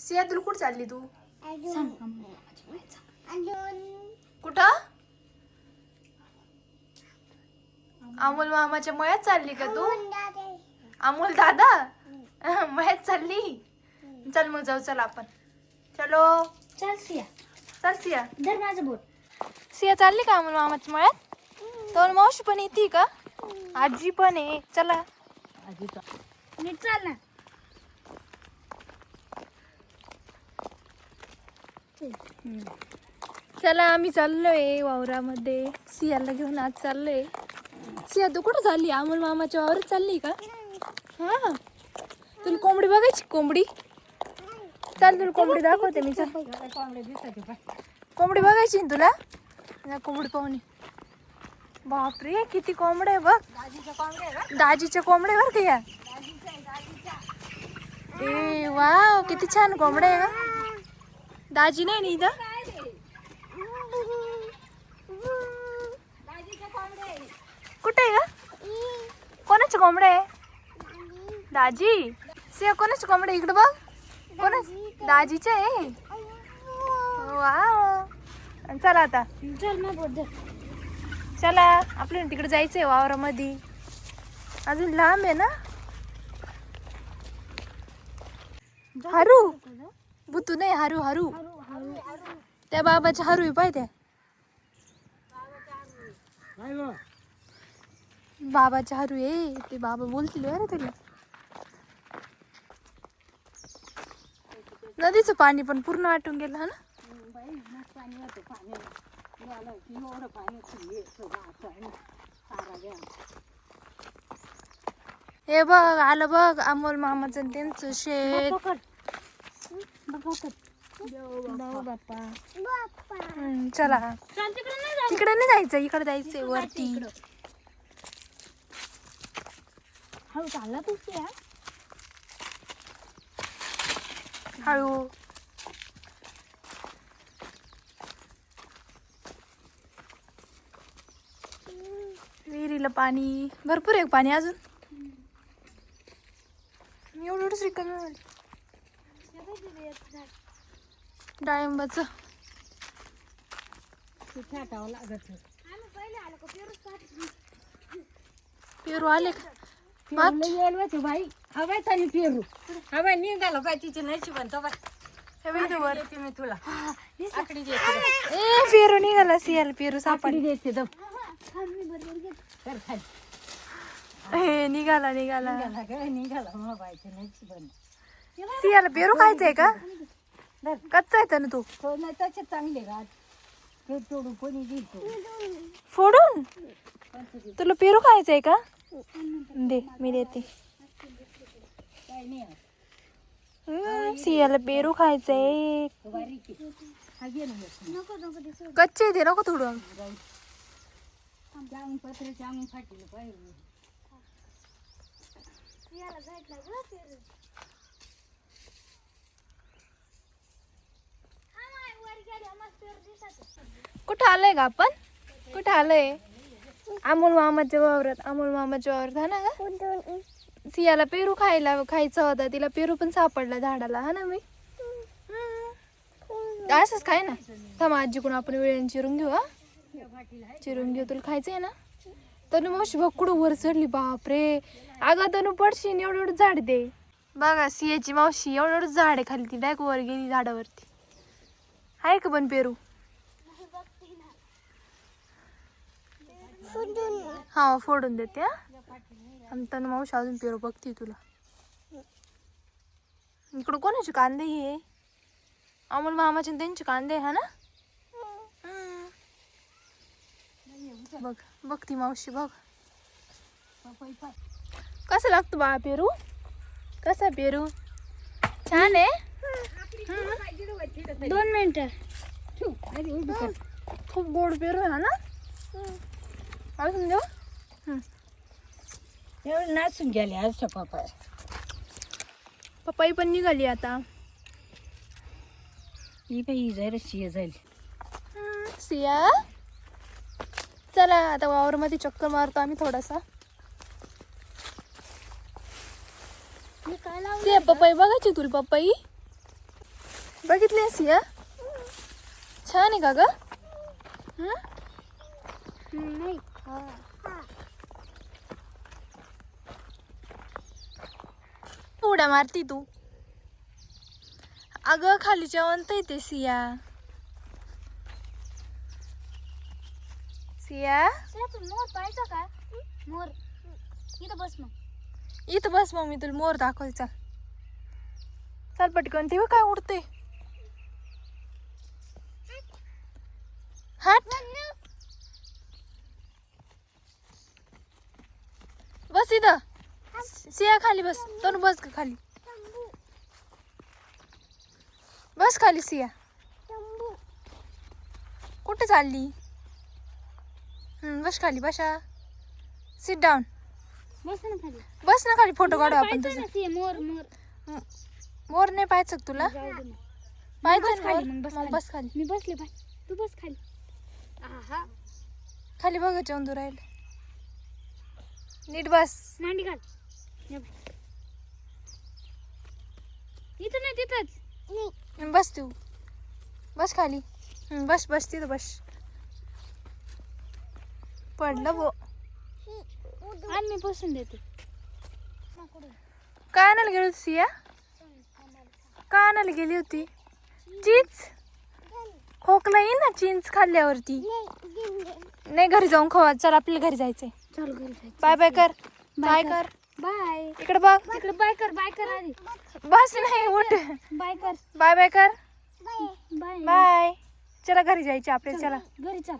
सिया तुला कुठं चालली तू. कुठं? अमोल मामाच्या मळ्यात चालली का तू? अमोल दादा. मळ्यात चालली? चल मग जाऊ चल आपण. चलो. चल सिया. चल सिया. धर माझं बोट. सिया चालली का अमोल मामाच्या मळ्यात? तर मावशी पण येते का? आजी पण आहे. चला. नीट चाल ना चला आम्ही चाललोय वावरामध्ये. सियाला घेऊन आज चाललोय. सिया तू कुठं चालली? अमोल मामाच्या वावरात चालली का? हा? तुला कोंबडी बघायची कोंबडी? चाल तुला कोंबडी दाखवते मी चल. कोंबडी बघायची ना तुला? या कोंबडी पाहुणे. बापरे किती कोंबड्या आहे बघ. दाजीच्या कोंबड्या बरं का या? ए वाव किती छान कोंबड्या आहे का दाजी नाही ना इथं कुठे आहे का कोणाचे कोंबडे आहे? दाजी? सिया कोणाचे कोंबडे? इकडे बघ. कोणा दाजीचे आहे. वाव. चला आता. चल चला. आपल्याला तिकडे जायचंय वावरामध्ये. अजून लांब आहे ना? हरू. बुतू नाही हरू हरू. त्या बाबाच्या हरू पाहिजे. बाबाच्या हरू आहे. ते बाबा बोलतील बरं तुला नदीचं पाणी पण पूर्ण आटून गेलं हा ना? हे बघ आलं बघ अमोल मामाचं त्यांचं शेत. जाऊ बाप्पा हम्म, चला. तिकडे नाही जायचं. इकडे जायचंय वरती. हळू चालला तू हळू. विहिरीला पाणी. भरपूर आहे पाणी अजून? एवढं एवढंच रिकामी डाळिंबाचं. पेरू आले का? भाई हवाय चालली पेरू. हवाय निघालो काय तिची नशी बनतो बाय हे मी तुला. ए पेरू निघाला सियाला पेरू सापडली. देते दम. हे निघाला निघाला. निघाला काय निघाला. मग बायची नशी बन सियाला पेरू खायचंय का? कच्चा आहे ना तू. तो नाही त्याचे चांगले राहत ते तोडून कोणी देतो फोडून? तुला पेरू खायचंय का? दे मी देते. काय नाही आहे. हम्म, सियाला पेरू खायचंय. तो बारीक आहे. हा घे ना एक. कच्चे दे नको थोडं जाऊन पत्र जाऊन फाटलं पाहिजे. कुठं आलंय का आपण? कुठं आलंय? अमोल मामाच्या वावरात अमोल मामाच्या वावरात हा ना का सियाला पेरू खायला खायचा होता तिला पेरू पण सापडला झाडाला हा ना मी? असंच खाय ना? थांब आजीकडून आपण वेळेने चिरून घेऊ हा? चिरून घेऊ तुला खायचंय ना? तनु मावशी बघ कुठं वर चढली बापरे! अगं तनु पडशीन एवढं एवढं झाड दे. बघा सियाची मावशी एवढं एवढं झाड आहे खाली ती बॅग वर गेली झाडावरती. आहे का पण पेरू? हा फोडून देते तनु मावशी अजून पेरू बघते तुला. इकडं कोणाचे कांदे हे? अमोल मामाचे त्यांचे कांदे हा ना. बघ बघ ती मावशी बघ. कसं लागतो बा पेरू? कसा पेरू? छान आहे? दोन मिनिटं. खूप गोड पेरू आहे हा ना? अजून देऊ. एवढं नाचून गेले असं पप्पा पपई पण निघाली आता. ही बाई जरा शिय जाईल सिया चला आता वावरमध्ये चक्कर मारतो आम्ही थोडासा. सिया पपई बघायची तुला पपई बघितली सिया छान आहे का ग? हं? नाही. उड्या मारती तू. अगं खाली जेवण येते सिया. सिया? तू मोर पाहायचा का? मोर. इथं बस मग. इथं बस मग मी तुला मोर दाखवते चल चल पटकन ते काय उडते हाट. बस इथं. सिया खाली बस. तनु बस ग खाली. बस खाली सिया. कुठे चालली? बस खाली बसा. सिट डाऊन बस ना खाली. बस ना खाली फोटो काढू आपण तुझा. मोर मोर. मोर नाही पाहायचं का तुला. पाहायचं खाली, बस खाली. मी बसले तू बस खाली. आहा. खाली बघ चंदू राहील. नीट बस. मांडी घाल. इथं नाही तिथंच. बस तू. बस खाली. बस बस तिथं बस. पडलं बो. आणि मी बसून देते. काय आणायला गेली होती सिया? काय आणायला गेली होती? चीज? खोकला येईल ना चिंच खाल्ल्यावरती. नाही घरी जाऊन खवा चल आपल्याला घरी जायचंय. चल घरी जायचं बाय बाय कर. बाय कर. कर. बाय. इकडे बघ. तिकडे बाय कर बाय कर आधी. बस नाही उठ. बाय कर. बाय बाय कर. बाय. बाय. चला घरी जायचे आपल्याला चला. घरी चल.